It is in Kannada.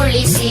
ಒಳಿಸಿ